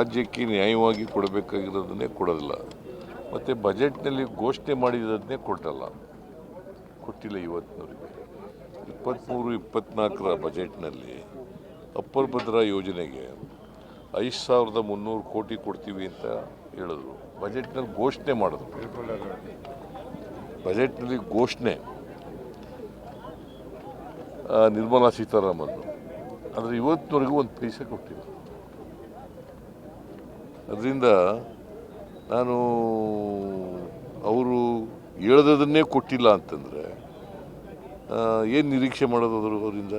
ರಾಜ್ಯಕ್ಕೆ ನ್ಯಾಯವಾಗಿ ಕೊಡಬೇಕಾಗಿರೋದನ್ನೇ ಕೊಡೋದಿಲ್ಲ. ಮತ್ತು ಬಜೆಟ್ನಲ್ಲಿ ಘೋಷಣೆ ಮಾಡಿರೋದನ್ನೇ ಕೊಟ್ಟಲ್ಲ. ಕೊಟ್ಟಿಲ್ಲ ಇವತ್ತಿನವರೆಗೆ. ಇಪ್ಪತ್ತ್ಮೂರು ಇಪ್ಪತ್ತ್ನಾಲ್ಕರ ಬಜೆಟ್ನಲ್ಲಿ ಅಪ್ಪರ್ ಭದ್ರಾ ಯೋಜನೆಗೆ ಐದು ಸಾವಿರದ ಮುನ್ನೂರು ಕೋಟಿ ಕೊಡ್ತೀವಿ ಅಂತ ಹೇಳಿದ್ರು. ಬಜೆಟ್ನಲ್ಲಿ ಘೋಷಣೆ ಮಾಡಿದ್ರು. ಬಜೆಟ್ನಲ್ಲಿ ಘೋಷಣೆ. ನಿರ್ಮಲಾ ಸೀತಾರಾಮನ್. ಆದರೆ ಇವತ್ತಿನವರೆಗೂ ಒಂದು ಪೈಸೆ ಕೊಟ್ಟಿಲ್ಲ. ಅದರಿಂದ ನಾನು ಅವರು ಹೇಳ್ದದನ್ನೇ ಕೊಟ್ಟಿಲ್ಲ ಅಂತಂದರೆ ಏನು ನಿರೀಕ್ಷೆ ಮಾಡೋದು ಅವರಿಂದ?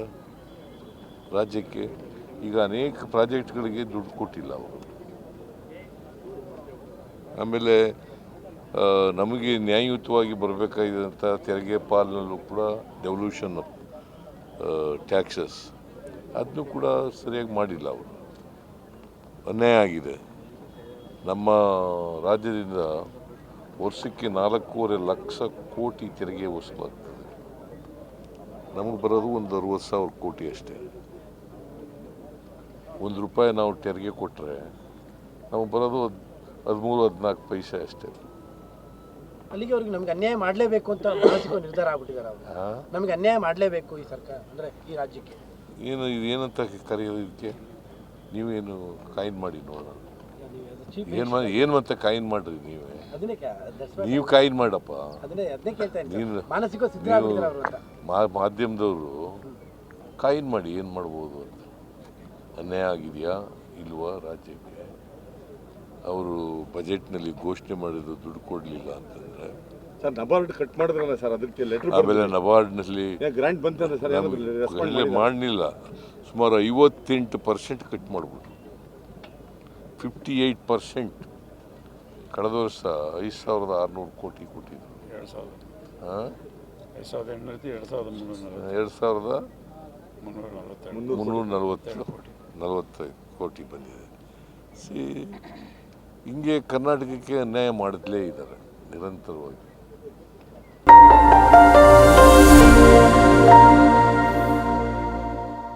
ರಾಜ್ಯಕ್ಕೆ ಈಗ ಅನೇಕ ಪ್ರಾಜೆಕ್ಟ್ಗಳಿಗೆ ದುಡ್ಡು ಕೊಟ್ಟಿಲ್ಲ ಅವರು. ಆಮೇಲೆ ನಮಗೆ ನ್ಯಾಯಯುತವಾಗಿ ಬರಬೇಕಾಗಿದ್ದಂಥ ತೆರಿಗೆ ಪಾಲಿನಲ್ಲೂ ಕೂಡ ಡೆವಲ್ಯೂಷನ್ ಆಫ್ ಟ್ಯಾಕ್ಸಸ್ ಅದನ್ನು ಕೂಡ ಸರಿಯಾಗಿ ಮಾಡಿಲ್ಲ ಅವರು. ಅನ್ಯಾಯ ಆಗಿದೆ. ನಮ್ಮ ರಾಜ್ಯದಿಂದ ವರ್ಷಕ್ಕೆ ನಾಲ್ಕೂವರೆ ಲಕ್ಷ ಕೋಟಿ ತೆರಿಗೆ ವಸೂಲಾಗ್ತದೆ. ನಮಗೆ ಬರೋದು ಒಂದು ಅರುವತ್ತು ಸಾವಿರ ಕೋಟಿ ಅಷ್ಟೇ. ಒಂದು ರೂಪಾಯಿ ನಾವು ತೆರಿಗೆ ಕೊಟ್ಟರೆ ನಮಗೆ ಬರೋದು ಹದ್ ಹದಿಮೂರು ಹದಿನಾಲ್ಕು ಪೈಸೆ ಅಷ್ಟೇ. ಅಲ್ಲಿಗೆ ಅವ್ರಿಗೆ ನಮ್ಗೆ ಅನ್ಯಾಯ ಮಾಡಲೇಬೇಕು ಅಂತ ಮಾನಸಿಕ ನಿರ್ಧಾರ ಆಗ್ಬಿಟ್ಟಿದ್ದಾರೆ ಅವರು. ನಮಗೆ ಅನ್ಯಾಯ ಮಾಡಲೇಬೇಕು ಈ ಸರ್ಕಾರ ಅಂದರೆ ಈ ರಾಜ್ಯಕ್ಕೆ. ಏನು ಇದು ಏನಂತ ಕರೆಯೋದಕ್ಕೆ? ಇದಕ್ಕೆ ನೀವೇನು ಕಾಯಿನ್ ಮಾಡಿ ನೋಡೋಣ. ಏನು ಮಾಡಿ ಏನು ಮತ್ತೆ ಕಾಯಿನ್ ಮಾಡ್ರಿ ನೀವೇ? ನೀವು ಕಾಯಿನ್ ಮಾಡಪ್ಪ. ನೀನು- ಮಾನಸಿಕ ಸಿದ್ಧ ಆಗ್ಬಿಟ್ಟಿದ್ದಾರೆ ಅವರು ಅಂತ. ಮಾ ಮಾಧ್ಯಮದವರು ಕಾಯಿನ್ ಮಾಡಿ ಏನು ಮಾಡ್ಬೋದು ಅಂತ. ಅನ್ಯಾಯ ಆಗಿದೆಯಾ? ಇಲ್ವಾ ರಾಜ್ಯಕ್ಕೆ? ಅವರು ಬಜೆಟ್ನಲ್ಲಿ ಘೋಷಣೆ ಮಾಡಿದ್ರು ದುಡ್ಡು ಕೊಡಲಿಲ್ಲ ಅಂತಂದ್ರೆ ಸರ್ ನಬಾರ್ಡ್ ಕಟ್ ಮಾಡಿದ್ರಲ್ಲ ಸರ್ ಅದಕ್ಕೆ ಲೆಟರ್ ಆಮೇಲೆ ನಬಾರ್ಡ್ನಲ್ಲಿ ಗ್ರಾಂಟ್ ಬಂತಂದ್ರೆ ಸರ್ ಮಾಡಲಿಲ್ಲ. ಸುಮಾರು ಐವತ್ತೆಂಟು ಪರ್ಸೆಂಟ್ ಕಟ್ ಮಾಡಿಬಿಟ್ರು. ಫಿಫ್ಟಿ ಏಯ್ಟ್ ಪರ್ಸೆಂಟ್ ಕಳೆದ ವರ್ಷ ಐದು ಸಾವಿರದ ಆರುನೂರು ಕೋಟಿ ಕೊಟ್ಟಿದ್ರು. ಎರಡು ಸಾವಿರದ ಹಾಂ ಎರಡು ಸಾವಿರದ ಎಂಟುನೂರ ಎರಡು ಸಾವಿರದ ಮುನ್ನೂರ ನಲವತ್ತು ಎರಡು ಸಾವಿರದ ಮುನ್ನೂರ ನಲವತ್ತೆರಡು ಮುನ್ನೂರ ನಲವತ್ತು ನಲವತ್ತೈದು ಕೋಟಿ ಬಂದಿದೆ. ಸಿ ಹಿಂಗೆ ಕರ್ನಾಟಕಕ್ಕೆ ಅನ್ಯಾಯ ಮಾಡಲೇ ಇದ್ದಾರೆ ನಿರಂತರವಾಗಿ.